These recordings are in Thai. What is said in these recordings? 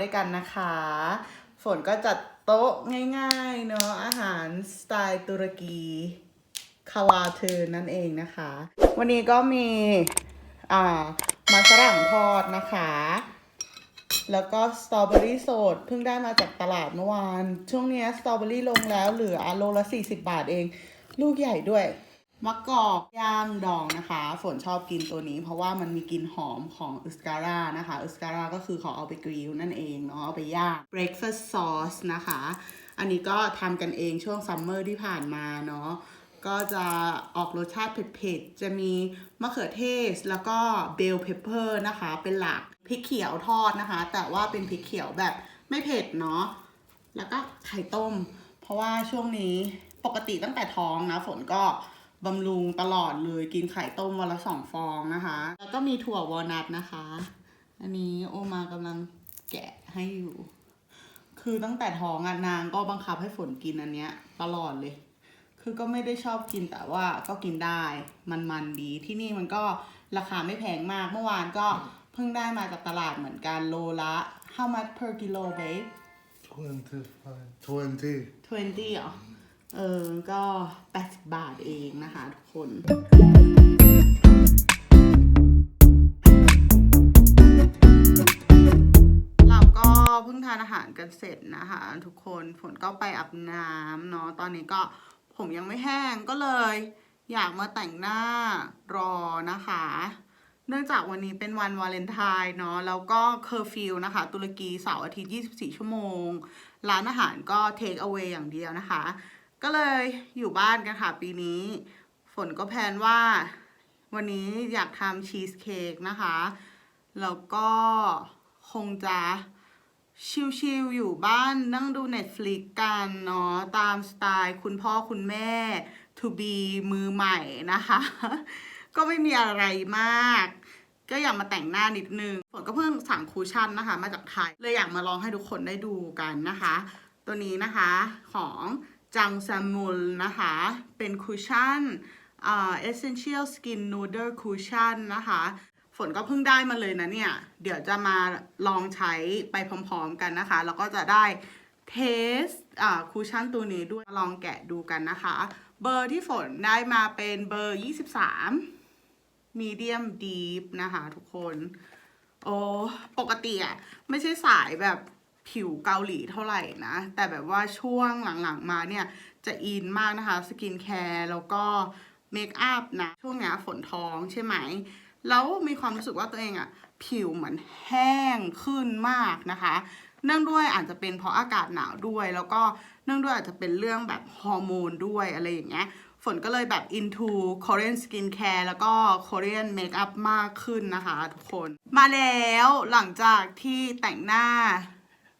ด้วยกันนะคะ ฝนก็จัดโต๊ะง่ายๆเนาะอาหารสไตล์ตุรกีคาวาเทอร์นั่นเองนะคะ วันนี้ก็มีอ่ามันฝรั่งทอดนะคะ แล้วก็สตรอเบอรี่สดเพิ่งได้มาจากตลาดเมื่อวาน ช่วงนี้สตรอเบอรี่ลงแล้วเหลือโลละ40 บาทเอง ลูกใหญ่ด้วย มะกอกย่างดองนะคะ ฝนชอบกินตัวนี้ เพราะว่ามันมีกลิ่นหอมของอุสการ่านะคะอุสการ่าก็คือเขาเอาไปกริลนั่นเองเนาะเอาไปย่าง breakfast sauce นะคะ อันนี้ก็ทำกันเองช่วงซัมเมอร์ที่ผ่านมาเนาะก็จะออกรสชาติเผ็ดๆ จะมีมะเขือเทศแล้วก็เบลเพปเปอร์นะคะ เป็นหลักพริกเขียวทอดนะคะ แต่ว่าเป็นพริกเขียวแบบไม่เผ็ดเนาะแล้วก็ไข่ต้ม เพราะว่าช่วงนี้ปกติตั้งแต่ท้องนะฝนก็ บำรุงตลอดเลยกินไข่ต้มวันละสองฟองนะคะ แล้วก็มีถั่ววอลนัทนะคะ อันนี้โอมากำลังแกะให้อยู่ คือตั้งแต่ท้องอะนางก็บังคับให้ฝนกินอันเนี้ย ตลอดเลย คือก็ไม่ได้ชอบกินแต่ว่าก็กินได้มันมันๆดีที่นี่มันก็ราคาไม่แพงมากเมื่อวานก็เพิ่งได้มาจากตลาดเหมือนกันโลละ how much per kilo babe 25 20 20เหรอ เออ ก็ 80 บาทเองนะคะทุกคนเราก็เพิ่งทานอาหารกันเสร็จนะคะ ทุกคนฝนก็ไปอาบน้ำเนาะตอนนี้ก็ผมยังไม่แห้งก็เลย อยากมาแต่งหน้ารอนะคะ เนื่องจากวันนี้เป็นวันวาเลนไทน์เนาะแล้วก็เคอร์ฟิวนะคะ ตุรกีเสาร์อาทิตย์ 24 ชั่วโมง ร้านอาหารก็เทคเอา a y อย่างเดียวนะคะ ก็เลยอยู่บ้านกันค่ะ ปีนี้ ฝนก็แพลนว่า วันนี้อยากทำชีสเค้กนะคะ แล้วก็คงจะชิลๆอยู่บ้านนั่งดู Netflix กันเนาะตามสไตล์คุณพ่อคุณแม่ to be มือใหม่นะคะ ก็ไม่มีอะไรมาก ก็อยากมาแต่งหน้านิดนึงฝนก็เพิ่งสั่งคูชั่นนะคะ มาจากไทย เลยอยากมาลองให้ทุกคนได้ดูกันนะคะ ตัวนี้นะคะของ จังซามุลนะคะ เป็นคูชั่นอ่า essential skin noodle cushion นะคะ ฝนก็เพิ่งได้มาเลยนะเนี่ย เดี๋ยวจะมาลองใช้ไปพร้อมๆกันนะคะ แล้วก็จะได้เทสอ่าคูชั่นตัวนี้ด้วยลองแกะดูกันนะคะ เบอร์ที่ฝนได้มาเป็นเบอร์ 23 medium deep นะคะทุกคน โอ้ ปกติอะไม่ใช่สายแบบ ผิวเกาหลีเท่าไหร่นะ แต่แบบว่าช่วงหลังๆมาเนี่ย จะอินมากนะคะ สกินแคร์แล้วก็เมคอัพนะ ช่วงเนี้ยฝนท้องใช่ไหม แล้วมีความรู้สึกว่าตัวเองอะผิวเหมือนแห้งขึ้นมากนะคะ เนื่องด้วยอาจจะเป็นเพราะอากาศหนาวด้วย แล้วก็เนื่องด้วยอาจจะเป็นเรื่องแบบฮอร์โมนด้วยอะไรอย่างเงี้ยฝนก็เลยแบบ into Korean skincare แล้วก็ Korean makeup มากขึ้นนะคะทุกคน มาแล้วหลังจากที่แต่งหน้า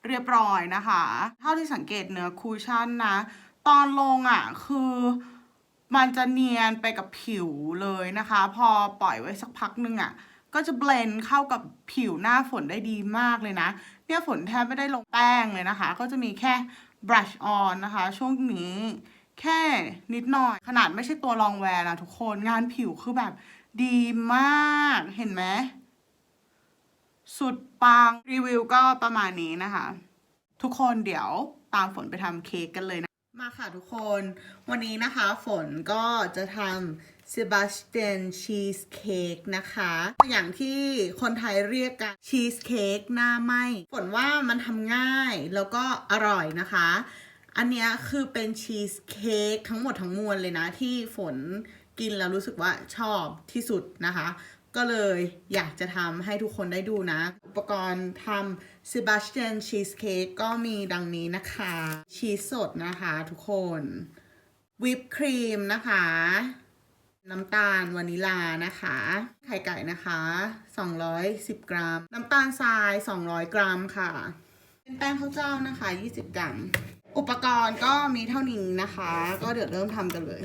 เรียบร้อยนะคะ เท่าที่สังเกตเนื้อคูชั่นนะ ตอนลงอะคือมันจะเนียนไปกับผิวเลยนะคะ พอปล่อยไว้สักพักนึงอะก็จะเบลนเข้ากับผิวหน้าฝนได้ดีมากเลยนะ เนี่ยฝนแทบไม่ได้ลงแป้งเลยนะคะ ก็จะมีแค่ brush on นะคะ ช่วงนี้แค่นิดหน่อย ขนาดไม่ใช่ตัวรองแวร์นะทุกคนงานผิวคือแบบดีมากเห็นไหม สุดปังรีวิวก็ประมาณนี้นะคะ ทุกคนเดี๋ยวตามฝนไปทำเค้กกันเลยนะ มาค่ะทุกคนวันนี้นะคะฝนก็จะทำเซบาสเตียนชีสเค้กนะคะ อย่างที่คนไทยเรียกกันชีสเค้กหน้าไหมฝนว่ามันทำง่ายแล้วก็อร่อยนะคะ อันนี้คือเป็นชีสเค้กทั้งหมดทั้งมวลเลยนะที่ฝนกินแล้วรู้สึกว่าชอบที่สุดนะคะ ก็เลยอยากจะทำให้ทุกคนได้ดูนะ อุปกรณ์ทำเซบาสเตียนชีสเค้กก็มีดังนี้นะคะ ชีสสดนะคะทุกคน วิปครีมนะคะ น้ำตาลวานิลานะคะ ไข่ไก่นะคะ 210 กรัม น้ำตาลทราย 200 กรัมค่ะ เป็นแป้งข้าวเจ้านะคะ 20 กรัม อุปกรณ์ก็มีเท่านี้นะคะ ก็เดี๋ยวเริ่มทำกันเลย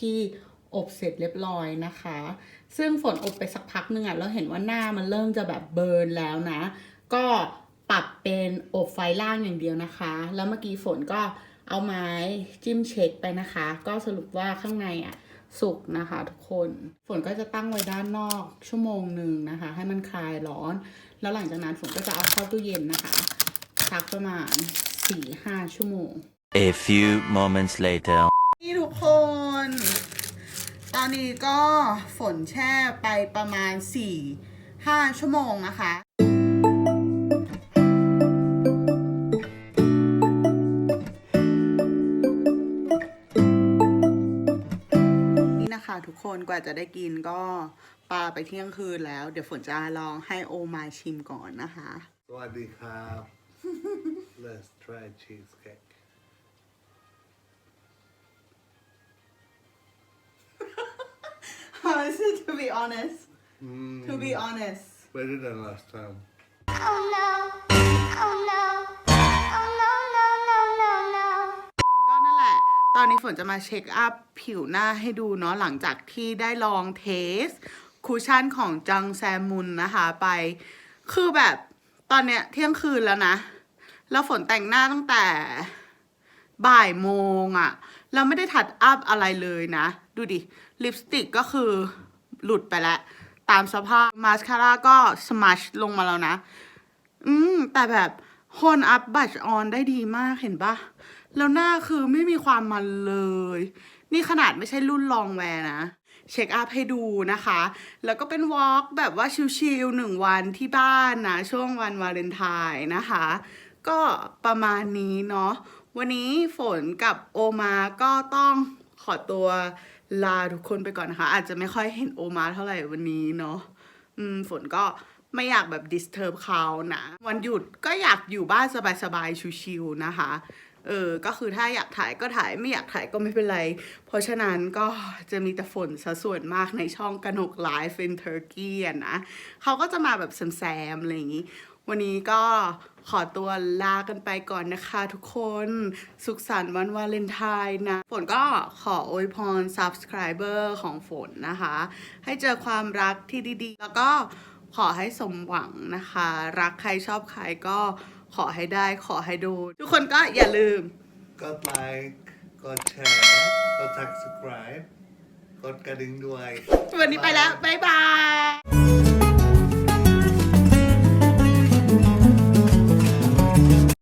ที่อบเสร็จเรียบร้อยนะคะ ซึ่งฝนอบไปสักพักหนึ่งอะแล้วเห็นว่าหน้ามันเริ่มจะแบบเบิร์นแล้วนะ ก็ปรับเป็นอบไฟล่างอย่างเดียวนะคะ แล้วเมื่อกี้ฝนก็เอาไม้จิ้มเช็คไปนะคะ ก็สรุปว่าข้างในอะสุกนะคะทุกคนฝนก็จะตั้งไว้ด้านนอกชั่วโมงหนึ่งนะคะ ให้มันคลายร้อน แล้วหลังจากนั้นฝนก็จะเอาเข้าตู้เย็นนะคะพักประมาณ4-5ชั่วโมง A few moments later. นี่ทุกคน ตอนนี้ก็ฝนแช่ไปประมาณ 4-5 ชั่วโมงนะคะนี่นะคะทุกคนกว่าจะได้กินก็ปลาไปเที่ยงคืนแล้ว เดี๋ยวฝนจะลองให้โอมาชิมก่อนนะคะ สวัสดีครับ Let's try cheesecake. To be honest Mm, to be honest better than last time. Oh no. Oh no. Oh no, no, no, no, no. ก็นั่นแหละ ตอนนี้ฝนจะมาเช็คอัพผิวหน้าให้ดูเนาะหลังจากที่ได้ลองเทสคูชั่นของจังแซมมุนนะคะไป คือแบบตอนเนี้ยเที่ยงคืนแล้วนะ แล้วฝนแต่งหน้าตั้งแต่บ่ายโมงอะเราไม่ได้ทัดอัพอะไรเลยนะ ดูดิ ลิปสติกก็คือ หลุดไปแล้ว ตามสภาพมาสคาร่าก็สมัชลงมาแล้วนะ อืม แต่แบบโฮนอัพบัชออนได้ดีมากเห็นปะแล้วหน้าคือไม่มีความมันเลย นี่ขนาดไม่ใช่รุ่นลองแวร์นะ เช็คอัพให้ดูนะคะ แล้วก็เป็นวอล์กแบบว่าชิลๆหนึ่งวันที่บ้านนะ ช่วงวันวาเลนไทน์นะคะ ก็ประมาณนี้เนาะวันนี้ฝนกับโอมาก็ต้องขอตัว ลาทุกคนไปก่อนนะคะ อาจจะไม่ค่อยเห็นโอมาเท่าไหร่วันนี้เนาะอืมฝนก็ไม่อยากแบบ disturb เขานะวันหยุดก็อยากอยู่บ้านสบายๆชิวๆนะคะ เออ ก็คือถ้าอยากถ่ายก็ถ่ายไม่อยากถ่ายก็ไม่เป็นไร เพราะฉะนั้นก็จะมีแต่ฝนซะส่วนมากในช่องกนกไลฟ์ in Turkey นะเขาก็จะมาแบบแซมๆอะไรอย่างนี้ วันนี้ก็ขอตัวลากันไปก่อนนะคะทุกคนสุขสันต์วันวาเลนไทน์นะ ฝนก็ขออวยพร subscriber ของฝนนะคะ ให้เจอความรักที่ดีๆ แล้วก็ขอให้สมหวังนะคะ รักใครชอบใครก็ขอให้ได้ขอให้ดูทุกคนก็อย่าลืม กดไลค์กดแชร์กด subscribe กดกระดิ่งด้วย วันนี้ไปแล้ว บ๊ายบาย